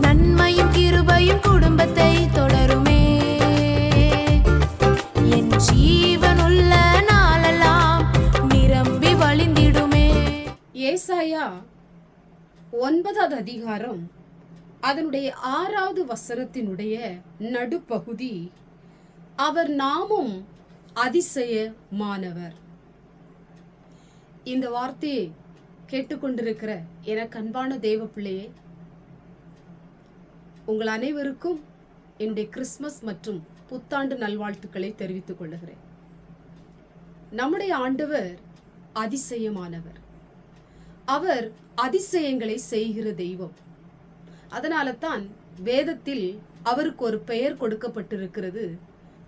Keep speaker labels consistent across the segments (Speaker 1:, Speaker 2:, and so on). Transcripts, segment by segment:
Speaker 1: நன்மையும் கிருபையும் குடும்பத்தை தொடருமே. என் ஜீவனுள்ள நாளெல்லாம் ஒன்பதாவது அதிகாரம் அதனுடைய ஆறாவது வசனத்தினுடைய நடுப்பகுதி. அவர் நாமும் அதிசயமானவர். இந்த வார்த்தையை கேட்டுக்கொண்டிருக்கிற எனக்கு அன்பான தேவ பிள்ளையே உங்கள் அனைவருக்கும் என்னுடைய கிறிஸ்மஸ் மற்றும் புத்தாண்டு நல்வாழ்த்துக்களை தெரிவித்துக் கொள்கிறேன். நம்முடைய ஆண்டவர் அதிசயமானவர். அவர் அதிசயங்களை செய்கிற தெய்வம். அதனால தான் வேதத்தில் அவருக்கு ஒரு பெயர் கொடுக்கப்பட்டிருக்கிறது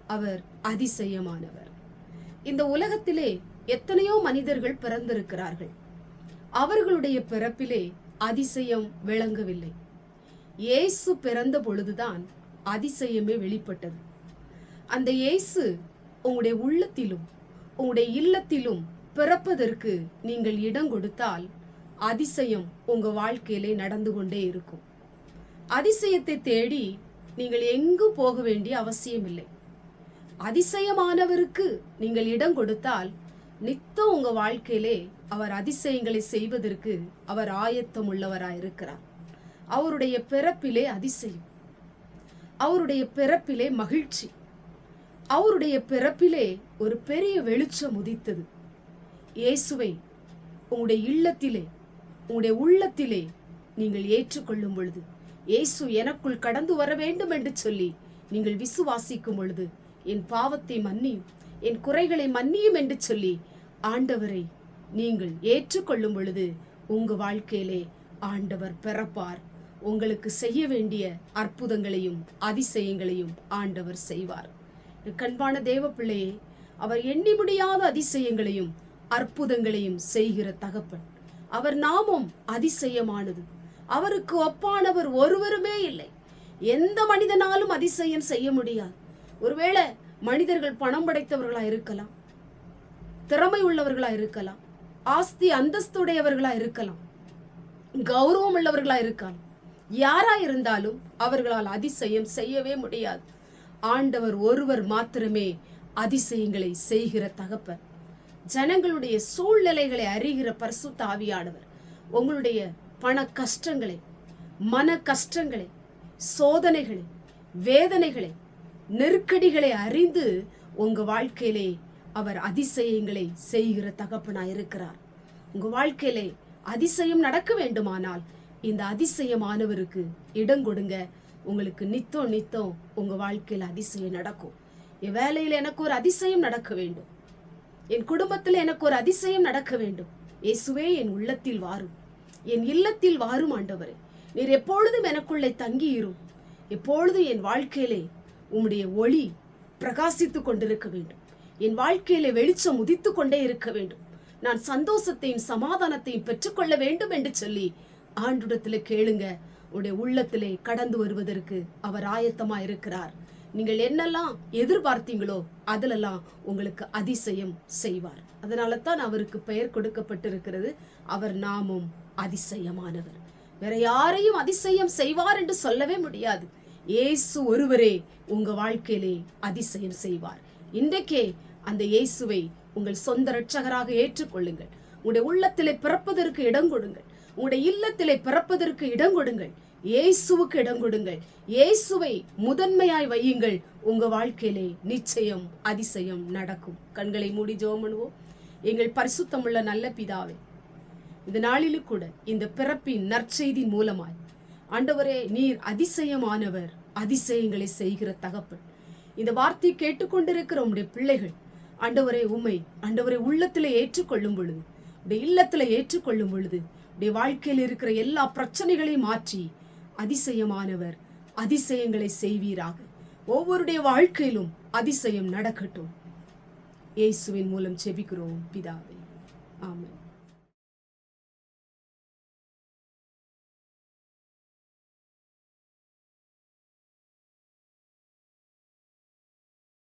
Speaker 1: அவர் அதிசயமானவர். இந்த உலகத்திலே எத்தனையோ மனிதர்கள் பிறந்திருக்கிறார்கள். அவர்களுடைய பிறப்பிலே அதிசயம் விளங்கவில்லை. இயேசு பிறந்த பொழுதுதான் அதிசயமே வெளிப்பட்டது. அந்த இயேசு உங்களுடைய உள்ளத்திலும் உங்களுடைய இல்லத்திலும் பிறப்பதற்கு நீங்கள் இடம் கொடுத்தால் அதிசயம் உங்க வாழ்க்கையிலே நடந்து கொண்டே இருக்கும். அதிசயத்தை தேடி நீங்கள் எங்கும் போக வேண்டிய அவசியமில்லை. அதிசயமானவருக்கு நீங்கள் இடம் கொடுத்தால் நித்தம் உங்க வாழ்க்கையிலே அவர் அதிசயங்களை செய்வதற்கு அவர் ஆயத்தம் உள்ளவராயிருக்கிறார் அவருடைய பிறப்பிலே அதிசயம். அவருடைய பிறப்பிலே மகிழ்ச்சி. அவருடைய பிறப்பிலே ஒரு பெரிய வெளிச்சம் உதித்தது. இயேசுவை உங்களுடைய இல்லத்திலே உங்களுடைய உள்ளத்திலே நீங்கள் ஏற்றுக்கொள்ளும் பொழுது இயேசு எனக்குள் கடந்து வர வேண்டும் என்று சொல்லி நீங்கள் விசுவாசிக்கும் பொழுது என் பாவத்தை மன்னியும். என் குறைகளை மன்னியும் என்று சொல்லி ஆண்டவரை நீங்கள் ஏற்றுக்கொள்ளும் பொழுது உங்க வாழ்க்கையிலே ஆண்டவர் பிறப்பார். உங்களுக்கு செய்ய வேண்டிய அற்புதங்களையும் அதிசயங்களையும் ஆண்டவர் செய்வார். கண்பான தேவ பிள்ளையே அவர் எண்ணி முடியாத அதிசயங்களையும் அற்புதங்களையும் செய்கிற தகப்பன். அவர் நாமம் அதிசயமானது. அவருக்கு ஒப்பானவர் ஒருவருமே இல்லை. எந்த மனிதனாலும் அதிசயம் செய்ய முடியாது. ஒருவேளை மனிதர்கள் பணம் படைத்தவர்களா இருக்கலாம். திறமை உள்ளவர்களா இருக்கலாம். ஆஸ்தி அந்தஸ்துடையவர்களா இருக்கலாம். கௌரவம் உள்ளவர்களா இருக்கலாம். யாரா இருந்தாலும் அவர்களால் அதிசயம் செய்யவே முடியாது. ஆண்டவர் ஒருவர் மாத்திரமே அதிசயங்களை செய்கிற தகப்பர். ஜனங்களுடைய சூழ்நிலைகளை அறிகிற பரிசு தாவியானவர் உங்களுடைய பண கஷ்டங்களை மன கஷ்டங்களை சோதனைகளை வேதனைகளை நெருக்கடிகளை அறிந்து உங்க வாழ்க்கையிலே அவர் அதிசயங்களை செய்கிற தகப்பனாய் இருக்கிறார் உங்க வாழ்க்கையிலே அதிசயம் நடக்க வேண்டுமானால் இந்த அதிசயமானவருக்கு இடம் கொடுங்க. உங்களுக்கு நித்தம் நித்தம் உங்க வாழ்க்கையில் அதிசயம் நடக்கும். என் வேலையில் எனக்கு ஒரு அதிசயம் நடக்க வேண்டும். என் குடும்பத்தில் எனக்கு ஒரு அதிசயம் நடக்க வேண்டும். இயேசுவே என் உள்ளத்தில் வாரும். என் இல்லத்தில் வாரும் ஆண்டவரே. நீர் எப்பொழுதும் எனக்குள்ளே தங்கியிரும். எப்பொழுதும் என் வாழ்க்கையிலே உம்முடைய ஒளி பிரகாசித்து கொண்டிருக்க வேண்டும். என் வாழ்க்கையில வெளிச்சம் உதித்து கொண்டே இருக்க வேண்டும். நான் சந்தோஷத்தையும் சமாதானத்தையும் பெற்றுக்கொள்ள வேண்டும் என்று சொல்லி ஆண்டுடத்தில் கேளுங்க. உடைய உள்ளத்திலே கடந்து வருவதற்கு அவர் ஆயத்தமா இருக்கிறார். நீங்கள் என்னெல்லாம் எதிர்பார்த்தீங்களோ அதிலெல்லாம் உங்களுக்கு அதிசயம் செய்வார். அதனால தான் அவருக்கு பெயர் கொடுக்கப்பட்டிருக்கிறது. அவர் நாமும் அதிசயமானவர். வேற யாரையும் அதிசயம் செய்வார் என்று சொல்லவே முடியாது. இயேசு ஒருவரே உங்க வாழ்க்கையிலே அதிசயம் செய்வார். இன்றைக்கே அந்த இயேசுவை உங்கள் சொந்த ரட்சகராக ஏற்றுக்கொள்ளுங்கள். உங்களுடைய உள்ளத்திலே பிறப்பதற்கு இடம் கொடுங்கள். உங்களுடைய இல்லத்திலே பிறப்பதற்கு இடம் கொடுங்கள். இயேசுவுக்கு இடம் கொடுங்கள். இயேசுவை முதன்மையாய் வையுங்கள். உங்க வாழ்க்கையிலே நிச்சயம் அதிசயம் நடக்கும். கண்களை மூடி ஜெபம் பண்ணுவோம். எங்கள் பரிசுத்தமுள்ள நல்ல பிதாவே இந்த நாளிலும் கூட இந்த பிறப்பின் நற்செய்தி மூலமாய் ஆண்டவரே நீர் அதிசயமானவர். அதிசயங்களை செய்கிற தகப்பன். இந்த வார்த்தை கேட்டுக்கொண்டிருக்கிற உம்முடைய பிள்ளைகள் ஆண்டவரே உம்மை ஆண்டவரை உள்ளத்தில் ஏற்றுக்கொள்ளும் பொழுது உடைய இல்லத்தில் ஏற்றுக்கொள்ளும் பொழுது உடைய வாழ்க்கையில் இருக்கிற எல்லா பிரச்சனைகளையும் மாற்றி அதிசயமானவர் அதிசயங்களை செய்வீராக. ஒவ்வொருடைய வாழ்க்கையிலும் அதிசயம் நடக்கட்டும். இயேசுவின் மூலம் செபிக்கிறோம் பிதாவே. ஆமாம்